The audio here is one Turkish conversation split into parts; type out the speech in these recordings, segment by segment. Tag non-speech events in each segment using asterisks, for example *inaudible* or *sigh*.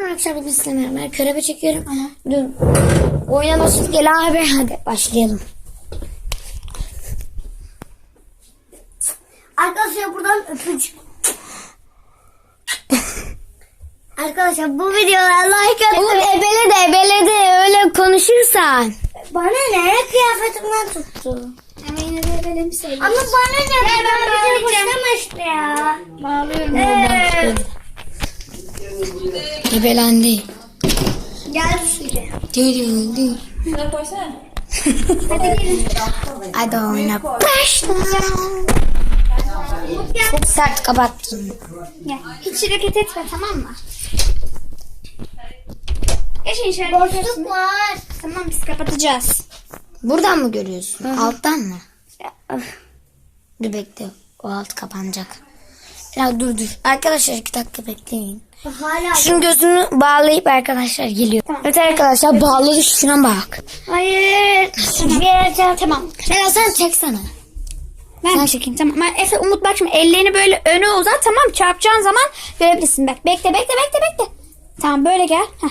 Arkadaşlar biz sizinle beraber körebe çekiyorum. Dur. Oyuna başladık. Gel abi hadi başlayalım. Arkadaşlar buradan öpücük. Arkadaşlar bu videoya like atın. Umut ebele de ebele de öyle konuşursan. Bana ne? Kıyafetimden tuttu. Ama yine de ebele mi söylüyorsun? Ama bana ne? Ben, ben bir şey başlamamıştı ya. Bağlıyorum. Ee, Ebelendi. Gel şimdi. Değil değil. Hadi gelin. Hadi oyna başla. Çok sert kapattım. Gel. Hiç hareket etme tamam mı? Geçin şöyle. Boşluk var. Tamam biz kapatacağız. Buradan mı görüyorsun? Alttan mı? Dur bekle. O alt kapanacak. Ya dur dur. Arkadaşlar iki dakika bekleyin. Hala. Şunun gözünü bağlayıp arkadaşlar geliyor. Evet arkadaşlar bağladı şuna bak. Hayır. Tamam. tamam. Leyla sen çeksene. Ben Sen- çekeyim tamam. Ben Efe Umut bak şimdi ellerini böyle öne uzat tamam çarpacağın zaman görebilirsin. Bak bekle bekle bekle bekle. Tamam böyle gel. Heh.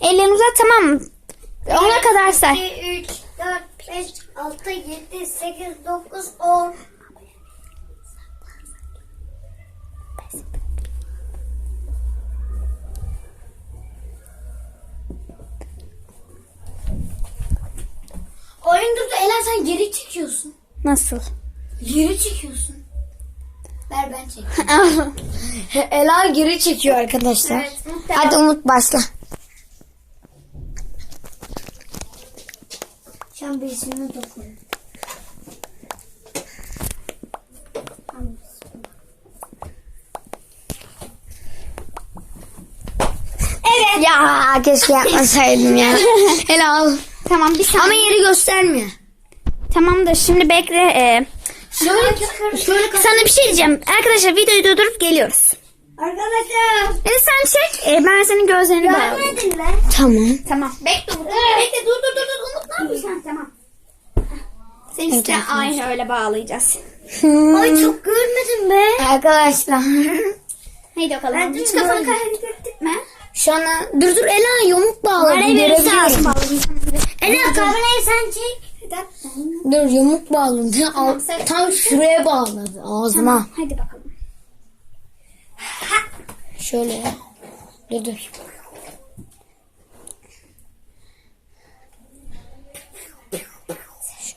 Ellerini uzat tamam mı? Ona kadar say. 2, 3, 4, 5, 6, 7, 8, 9, 10. Oyun durdu. Ela sen geri çekiyorsun. Nasıl? Geri çekiyorsun. Ver ben çekeyim. *laughs* Ela geri çekiyor arkadaşlar. Evet, muhtemelen. Hadi Umut başla. Şu an birisine dokun. Evet. Ya keşke yapmasaydım ya. *laughs* Ela al. Tamam bir saniye. Ama yeri göstermiyor. Tamam da şimdi bekle. e, Şöyle şöyle sana bir şey diyeceğim. Arkadaşlar videoyu durdurup geliyoruz. Arkadaşlar. E sen çek. e, ben senin gözlerini bağlayayım. Görmedin mi? Tamam. Tamam. Bekle Umut. Bekle dur dur dur. dur. Umut ne yapıyorsun sen? Tamam. Seni işte aynı öyle bağlayacağız. Ay çok görmedim be. Arkadaşlar. *laughs* Haydi bakalım. Ben Hiç kafanı ettirme. Şu an dur dur Ela yumuk bağladı. Kamerayı verirse Görebiliyorum. Kamerayı sen çek. Dur yumuk bağladı. Al- sen- Tam şuraya bağladı ağzıma. Hadi bakalım. Şöyle. Dur dur.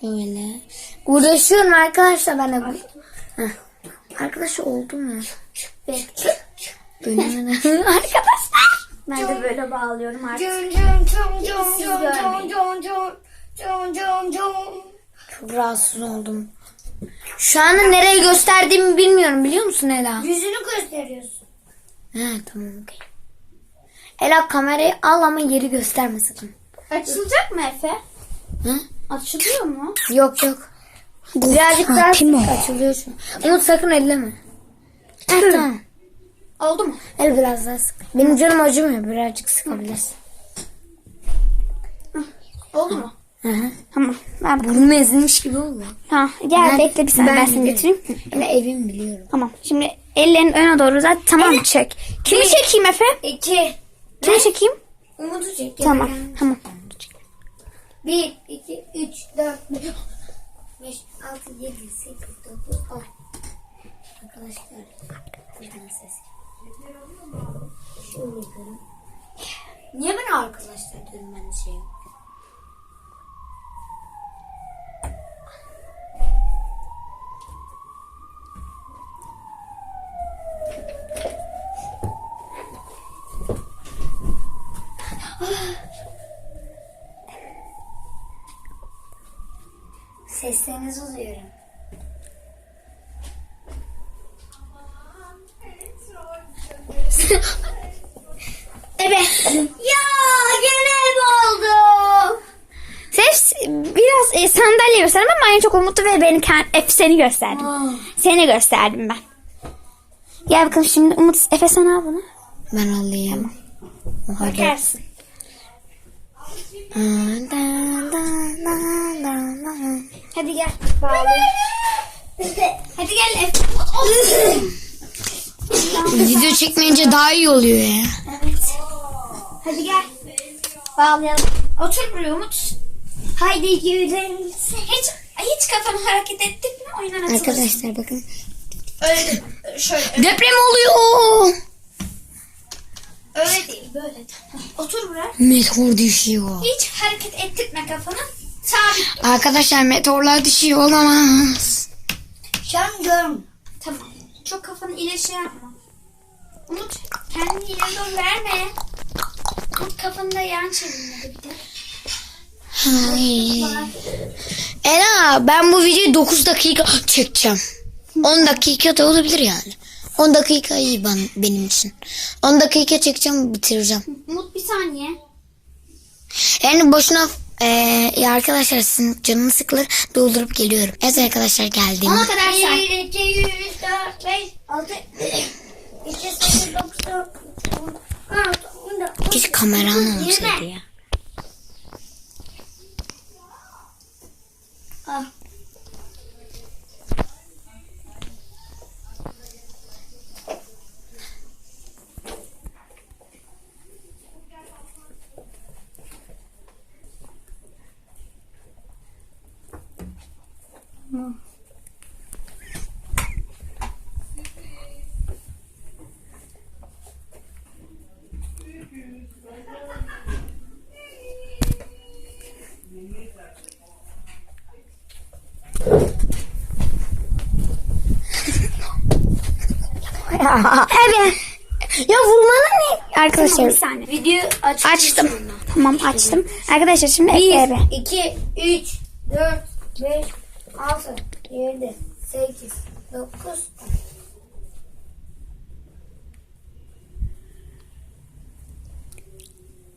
Şöyle. Uğraşıyorum arkadaşlar ben de. Heh. Arkadaş oldum ya. Dönemedim. *laughs* arkadaşlar. Bağlıyorum artık. Cun cun cun cun cun cun cun cun cun cun cun. Çok rahatsız oldum. Şu anda nereye gösterdiğimi bilmiyorum biliyor musun Ela? Yüzünü gösteriyorsun. He tamam okey. Ela kamerayı al ama yeri gösterme sakın. Açılacak mı Efe? Hı? Açılıyor mu? Yok yok. Birazcık daha açılıyor şu. Umut sakın elleme. Heh, tamam. Oldu mu? El biraz daha sık. Benim canım acımıyor. Birazcık sıkabilirsin. Oldu mu? Hı hı. Tamam. Ver bakalım. Burnu ezilmiş gibi oldu. Ha, gel bekle bir saniye ben, seni biliyorum. getireyim. Yine evim biliyorum. Tamam. Şimdi ellerin öne doğru uzat. Tamam çek. Kimi çekeyim Efe? İki. Kimi çekeyim? Umut'u çek. Tamam. Tamam. Bir, iki, üç, dört, beş, beş, altı, yedi, sekiz, dokuz, on. Arkadaşlar. Buradan ses. Niye bana arkadaşlar diyorum ben şey. Seslerinizi duyuyorum. Evet. Ya gene ev oldu. Ses biraz e, sandalye gösterdim ama en çok Umut'u ve beni Efe seni gösterdim. Seni gösterdim ben. Gel bakalım şimdi Umut Efe sen al bunu. Ben alayım. Hadi. Bakarsın. Hadi gel. Bağlı. Hadi gel Efe. *laughs* Video çekmeyince daha iyi oluyor ya. Evet. Bağlayalım. Otur buraya Umut. Haydi gidelim. Hiç hiç kafanı hareket ettirme oynar atılırsın. Arkadaşlar bakın. Öyle şöyle Deprem oluyor. öyle değil böyle. Otur buraya. Meteor düşüyor. Hiç hareket ettirme kafanı. Sabit. Arkadaşlar meteorlar düşüyor olamaz. Görmüyorum. Tamam. Çok kafanı ileri şey yapma. Umut kendini ileri doğru verme. Umut kafanı da yan. Ay. Ela ben bu videoyu 9 dakika çekeceğim. 10 dakika da olabilir yani. 10 dakika iyi ben, benim için. 10 dakika çekeceğim bitireceğim. Umut bir saniye. Yani boşuna e, ya arkadaşlar sizin canını sıkılır doldurup geliyorum. Evet arkadaşlar geldim. Ona kadar say. 1, 2, 3, 4, 5, 6, 2, 8, 9, 10, 16, 14, Hiç kameram olmasaydı ya. Ah. Evet. Ya vurmana ne? Arkadaşlar Bir saniye. Video aç. Açtım. Tamam açtım. Arkadaşlar şimdi 1, ebe. 2, 3, 4, 5, 6, 7, 8, 9,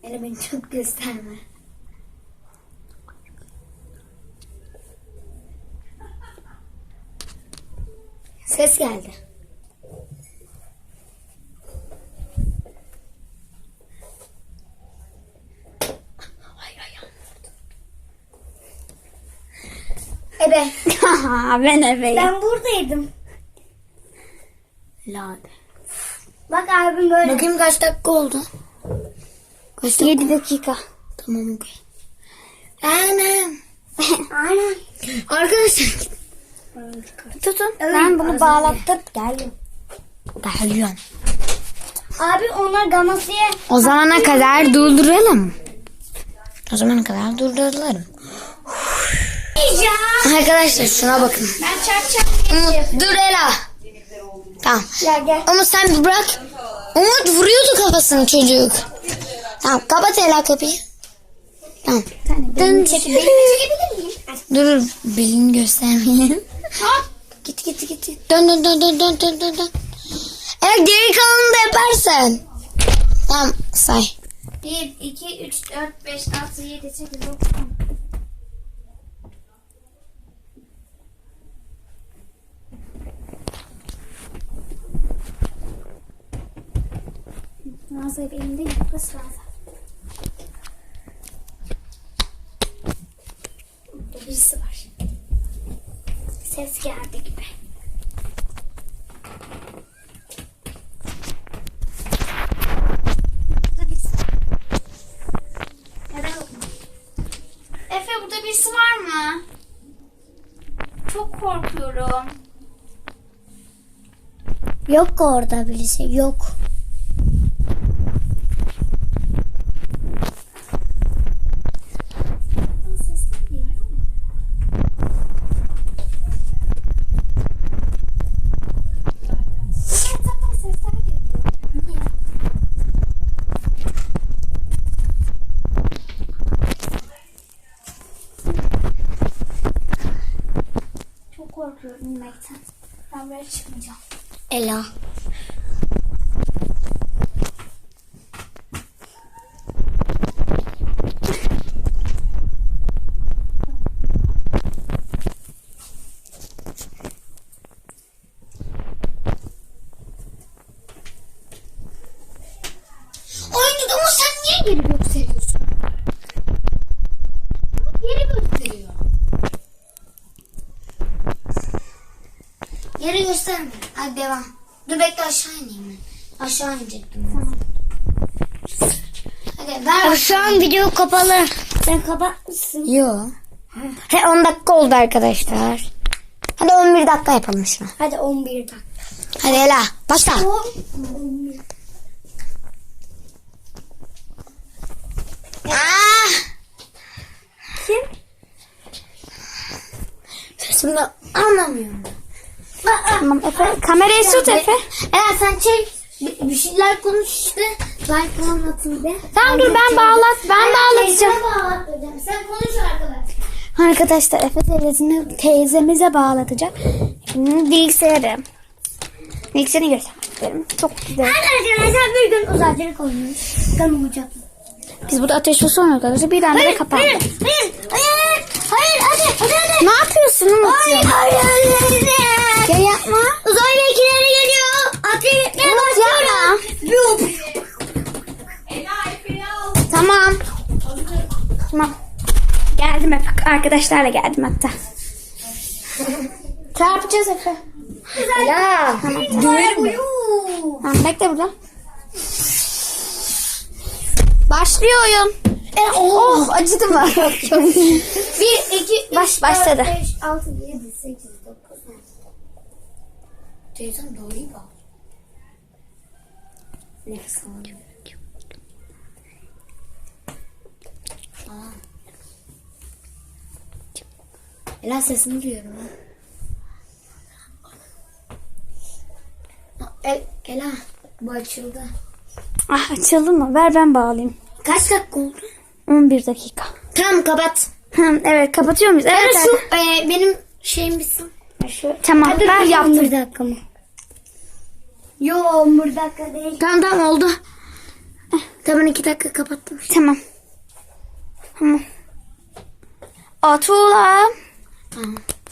Ela beni çok gösterme. Ses geldi. Ebe. *laughs* ben ebeyim. Ben buradaydım. Lade. Bak abim böyle. Bakayım kaç dakika oldu? Kaç dakika? 7 dakika. Tamam okey. Anam. *laughs* Aynen. Arkadaşlar. Tutun. ben bunu bağlattım. Geldim. Geliyorum. Abi onlar gamasiye. O zamana kadar durduralım. O zamana kadar durduralım. Arkadaşlar şuna bakın. Ben çarp çarp. Umut dur Ela. Tamam. Ya gel. Umut sen bir bırak. Umut vuruyordu kafasını çocuk. Tamam kapat Ela kapıyı. Tamam. Dön çekebilir miyim? Dur belini göstermeyelim. *laughs* Git git git. Dön dön dön dön dön dön dön. Eğer geri kalanını da yaparsan. Tamam say. 1, 2, 3, 4, 5, 6, 7, 8, 9, 10. Nazlı hep elinde yapması lazım. Burada birisi var. Ses geldi gibi. Burada birisi var. Efe burada birisi var mı? Çok korkuyorum. Yok orada birisi. Yok. Sesler geliyor mu? Evet, zaten sesler geliyor. Niye? Çok korkuyorum inmekten. Ben buraya çıkmayacağım. Ela. Oyuncu ama sen niye geri gösteriyorsun? Geri gösteriyor. Geri gösterme. Hadi devam. Dur bekle aşağı ineyim ben. Aşağı inecektim. Tamam. Hadi ver. Şu an video kapalı. Sen kapatmışsın. Yo. He 10 dakika oldu arkadaşlar. Hadi 11 dakika yapalım şunu. Hadi 11 dakika. Hadi Ela başla. 11. Ah! Kim? Sesimi anlamıyorum. Tamam Efe. Kamerayı tut Efe. Eğer sen çek. Bir, bir şeyler konuş işte. Ben falan atayım be. Tamam dur ben bağlat. Ben bağlatacağım. Teyzeme bağlatacağım. Sen konuş arkadaş. Arkadaşlar Efe teyzesini teyzemize bağlatacak. Şimdi bilgisayarı. Bilgisayarını göstermek. Çok güzel. Arkadaşlar bir gün uzaycılık oynuyoruz. Ben olacağım. Biz burada ateş olsun arkadaşlar. Bir tane de kapandı. Hayır, hayır, hayır, hayır, hadi, hadi, hadi. Ne yapıyorsun? Hayır, hayır, hayır, hayır. Ya yapma. Uzay mekiğleri geliyor. Etmeye Umut başlıyorum. yapma. Tamam. Tamam. Geldim Efe. Arkadaşlarla geldim hatta. Çarpacağız Efe. Ya. Tamam. Tamam bekle burada. Başlıyor oyun. Oh acıdı mı? *laughs* Bir, iki, üç, Baş- başladı. dört, beş, altı, yedi, sekiz, dokuz, on. Teyzem doğruyu bak. Nefes alıyorum. Ela sesini duyuyorum. ha. El, Ela bu açıldı. Ah açıldı mı? Ver ben bağlayayım. Kaç dakika oldu? 11 dakika. Tamam kapat. Hı, evet kapatıyor muyuz? Evet. Evet, şu e, benim şeyim bitsin. Şu. Tamam ben yaptım. 11 dakika mı? Yo 11 dakika değil. Tamam tamam oldu. Tamam 2 dakika kapattım. Tamam. Tamam. Atula.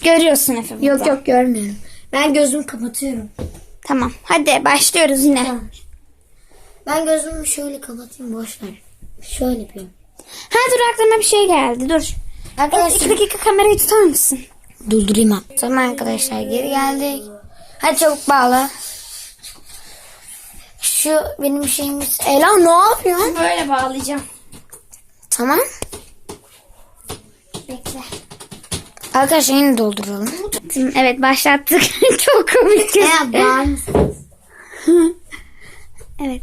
Görüyorsun Efe burada. Yok yok görmüyorum. Ben gözümü kapatıyorum. Tamam. Hadi başlıyoruz yine. Tamam. Ben gözümü şöyle kapatayım boş ver. Şöyle yapıyorum. Ha dur aklıma bir şey geldi. Dur. Arkadaşlar İki dakika kamerayı tutar mısın? Durdurayım ha. Tamam arkadaşlar geri geldik. Hadi çabuk bağla. Şu benim şeyimiz. Ela ne yapıyorsun? Böyle bağlayacağım. Tamam. Bekle. Arkadaşlar yine dolduralım. Evet başlattık. *laughs* Çok komik. Ela bağır *laughs* evet.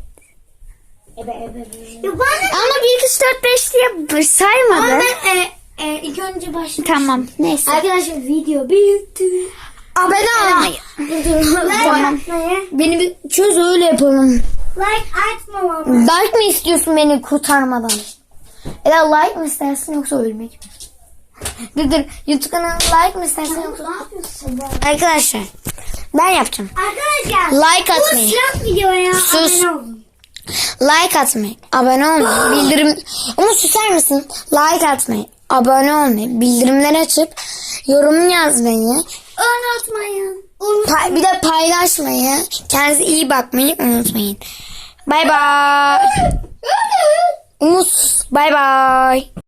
Ebe ebe ebe. Ya bana Ama 1, 2, 3, 4, 5 diye saymadı. ben e, e, ilk önce başlayayım. Tamam. Neyse. Arkadaşlar video büyüktü. Abone olmayı. Like Beni bir çöz öyle yapalım. Like atmamam. Like mi istiyorsun beni kurtarmadan? Ela like mi istersin yoksa ölmek mi? dur dur. YouTube kanalına like mi istersin yoksa? Ne yapıyorsun bu? Arkadaşlar ben yapacağım. Arkadaşlar. Like Bu atmayı. silah videoya Sus. abone olun. Like atmayı, abone olmayı, *gasps* bildirim... Ama susar mısın? Like atmayı, abone olmayı, bildirimleri açıp yorum yazmayı, Unutmayın. pa- bir de paylaşmayı, kendinize iyi bakmayı unutmayın. Bay bay. *laughs* Umut, bay bay.